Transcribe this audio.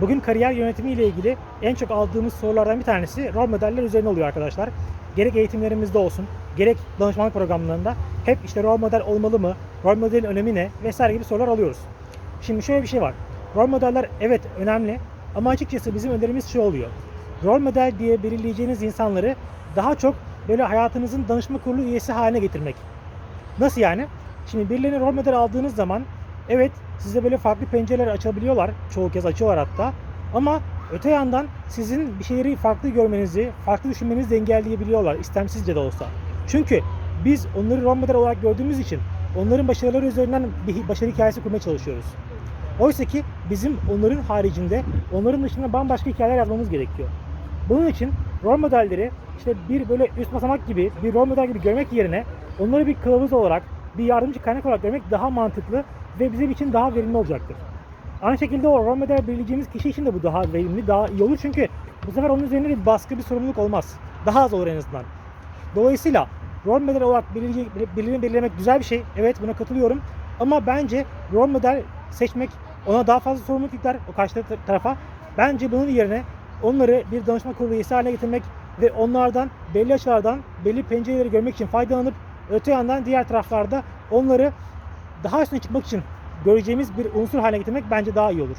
Bugün kariyer yönetimi ile ilgili en çok aldığımız sorulardan bir tanesi rol modeller üzerine oluyor arkadaşlar. Gerek eğitimlerimizde olsun, gerek danışmanlık programlarında hep işte rol model olmalı mı, rol modelin önemi ne vesaire gibi sorular alıyoruz. Şimdi şöyle bir şey var. Rol modeller evet önemli ama açıkçası bizim önerimiz şu oluyor. Rol model diye belirleyeceğiniz insanları daha çok böyle hayatınızın danışma kurulu üyesi haline getirmek. Nasıl yani? Şimdi birilerine rol model aldığınız zaman evet size böyle farklı pencereler açabiliyorlar. Çoğu kez açıyorlar hatta. Ama öte yandan sizin bir şeyleri farklı görmenizi, farklı düşünmenizi de engelleyebiliyorlar istemsizce de olsa. Çünkü biz onları rol model olarak gördüğümüz için onların başarıları üzerinden bir başarı hikayesi kurmaya çalışıyoruz. Oysa ki bizim onların haricinde, onların dışında bambaşka hikayeler yazmamız gerekiyor. Bunun için rol modelleri işte bir böyle üst basamak gibi, bir rol model gibi görmek yerine onları bir kılavuz olarak, bir yardımcı kaynak olarak görmek daha mantıklı ve bizim için daha verimli olacaktır. Aynı şekilde o rol model belirleyeceğimiz kişi için de bu daha verimli, daha iyi olur çünkü bu sefer onun üzerinde bir baskı, bir sorumluluk olmaz. Daha az olur en azından. Dolayısıyla rol model olarak birilerini belirlemek güzel bir şey. Evet buna katılıyorum. Ama bence rol model seçmek ona daha fazla sorumluluk yükler o karşı tar- tarafa. Bence bunun yerine onları bir danışma kurulu üyesi haline getirmek ve onlardan belli açılardan belli pencereleri görmek için faydalanıp öte yandan diğer taraflarda onları daha üstüne çıkmak için göreceğimiz bir unsur haline getirmek bence daha iyi olur.